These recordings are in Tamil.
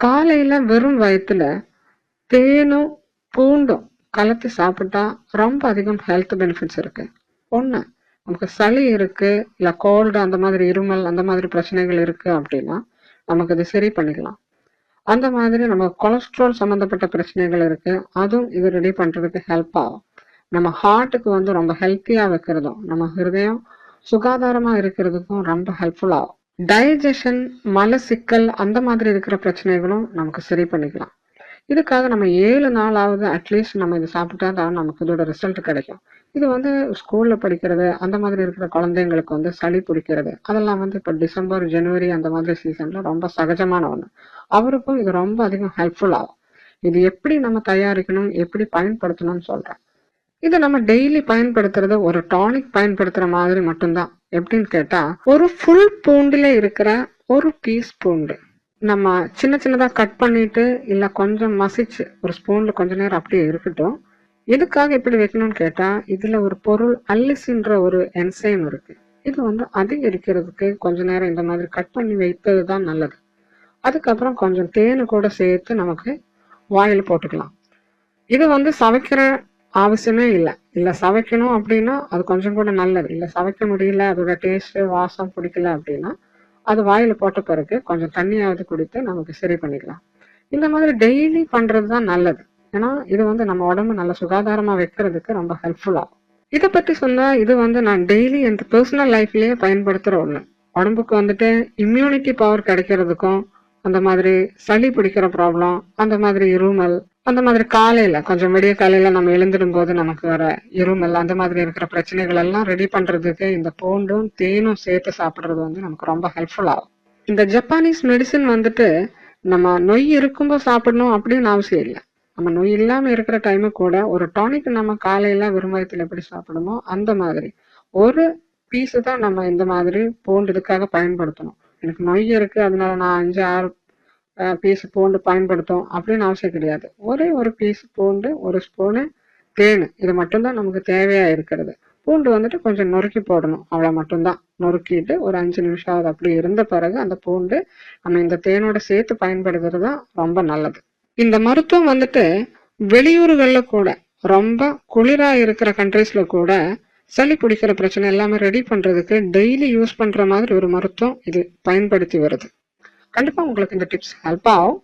காலையில வெறும் வயித்துல தேனும் பூண்டும் கலத்து சாப்பிட்டா ரொம்ப அதிகம் ஹெல்த் பெனிஃபிட்ஸ் இருக்கு. ஒன்று நமக்கு சளி இருக்கு இல்ல கோல்டு அந்த மாதிரி இருமல் அந்த மாதிரி பிரச்சனைகள் இருக்கு அப்படின்னா நமக்கு இது சரி பண்ணிக்கலாம். அந்த மாதிரி நம்ம கொலஸ்ட்ரால் சம்மந்தப்பட்ட பிரச்சனைகள் இருக்கு அதுவும் இது ரெடி பண்றதுக்கு ஹெல்ப் ஆகும். நம்ம ஹார்ட்டுக்கு வந்து ரொம்ப ஹெல்த்தியா வைக்கிறதும் நம்ம ஹிருதயம் சுகாதாரமா இருக்கிறதுக்கும் ரொம்ப ஹெல்ப்ஃபுல் ஆகும். டைஜஷன் மலசிக்கல் அந்த மாதிரி இருக்கிற பிரச்சனைகளும் நமக்கு சரி பண்ணிக்கலாம். இதுக்காக நம்ம ஏழு நாளாவது அட்லீஸ்ட் நம்ம இது சாப்பிட்டா தான் நமக்கு இதோட ரிசல்ட் கிடைக்கும். இது வந்து ஸ்கூல்ல படிக்கிறது அந்த மாதிரி இருக்கிற குழந்தைங்களுக்கு வந்து சளி பிடிக்கிறது அதெல்லாம் வந்து இப்போ டிசம்பர் ஜனவரி அந்த மாதிரி சீசன்ல ரொம்ப சகஜமான ஒன்று அவருக்கும் இது ரொம்ப அதிகம் ஹெல்ப்ஃபுல் ஆகும். இது எப்படி நம்ம தயாரிக்கணும் எப்படி பயன்படுத்தணும்னு சொல்றேன். இது நம்ம டெய்லி பயன்படுத்துறத ஒரு டானிக் பயன்படுத்துற மாதிரி மட்டும்தான். எப்படின்னு கேட்டா ஒரு ஃபுல் பூண்டுல இருக்கிற ஒரு பீஸ் பூண்டு நம்ம சின்ன சின்னதாக கட் பண்ணிட்டு இல்லை கொஞ்சம் மசிச்சு ஒரு ஸ்பூனில் கொஞ்ச நேரம் அப்படியே இருக்கட்டும். எதுக்காக இப்படி வைக்கணும்னு கேட்டால் இதில் ஒரு பொருள் அல்லிசின்ற ஒரு என்சைம் இருக்குது இது வந்து அதிகரிக்கிறதுக்கு கொஞ்ச நேரம் இந்த மாதிரி கட் பண்ணி வைத்தது தான் நல்லது. அதுக்கப்புறம் கொஞ்சம் தேனு கூட சேர்த்து நமக்கு வாயில் போட்டுக்கலாம். இது வந்து சமைக்கிற அவசியமே இல்லை. இல்லை சவைக்கணும் அப்படின்னா அது கொஞ்சம் கூட நல்லது. இல்லை சவைக்க முடியல அதோட டேஸ்ட்டு வாசம் பிடிக்கல அப்படின்னா அது வாயில் போட்ட பிறகு கொஞ்சம் தண்ணியாவது குடித்து நமக்கு சரி பண்ணிக்கலாம். இந்த மாதிரி டெய்லி பண்ணுறது தான் நல்லது. ஏன்னா இது வந்து நம்ம உடம்பு நல்ல சுகாதாரமாக வைக்கிறதுக்கு ரொம்ப ஹெல்ப்ஃபுல்லாகும் இதை பற்றி சொன்னால் இது வந்து நான் டெய்லி என் பர்சனல் லைஃப்லேயே பயன்படுத்துகிற ஒன்று உடம்புக்கு வந்துட்டு இம்யூனிட்டி பவர் கிடைக்கிறதுக்கும் அந்த மாதிரி சளி பிடிக்கிற ப்ராப்ளம் அந்த மாதிரி இருமல் அந்த மாதிரி காலையில கொஞ்சம் விடிய காலையில நம்ம எழுந்திடும் போது நமக்கு வர இருமல் அந்த மாதிரி இருக்கிற பிரச்சனைகள் எல்லாம் ரெடி பண்றதுக்கு இந்த பூண்டும் தேனும் சேர்த்து சாப்பிடுறது வந்து நமக்கு ரொம்ப ஹெல்ப்ஃபுல் ஆகும். இந்த ஜப்பானீஸ் மெடிசின் வந்துட்டு நம்ம நொய் இருக்கும்போது சாப்பிடணும் அப்படின்னு அவசியம் இல்லை. நம்ம நொய் இல்லாமல் இருக்கிற டைமு கூட ஒரு டானிக் நம்ம காலையில விரும்பத்தில் எப்படி சாப்பிடுமோ அந்த மாதிரி ஒரு பீஸு தான் நம்ம இந்த மாதிரி பூண்டு இதுக்காக பயன்படுத்தணும். எனக்கு நொய் இருக்கு அதனால நான் அஞ்சு ஆறு பீஸ் பூண்டு பயன்படுத்தும் அப்படின்னு அவசியம் கிடையாது. ஒரே ஒரு பீஸ் பூண்டு ஒரு ஸ்பூனு தேன். இது மட்டும்தான் நமக்கு தேவையாக இருக்கிறது. பூண்டு வந்துட்டு கொஞ்சம் நொறுக்கி போடணும். அவ்வளோ மட்டும்தான். நொறுக்கிட்டு ஒரு அஞ்சு நிமிஷம் அப்படி இருந்த பிறகு அந்த பூண்டு நம்ம இந்த தேனோட சேர்த்து பயன்படுத்துறது தான் ரொம்ப நல்லது. இந்த மருத்துவம் வந்துட்டு வெளியூர்களில் கூட ரொம்ப குளிராக இருக்கிற கண்ட்ரீஸில் கூட சளி பிடிக்கிற பிரச்சனை எல்லாமே ரெடி பண்ணுறதுக்கு டெய்லி யூஸ் பண்ணுற மாதிரி ஒரு மருத்துவம் இது பயன்படுத்தி வருது. கண்டிப்பா உங்களுக்கு இந்த டிப்ஸ் ஹெல்ப் ஆகும்.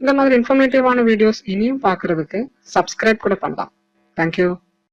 இந்த மாதிரி இன்ஃபர்மேட்டிவான வீடியோஸ் இனியும் பார்க்குறதுக்கு சப்ஸ்கிரைப் கூட பண்ணலாம். தேங்க்யூ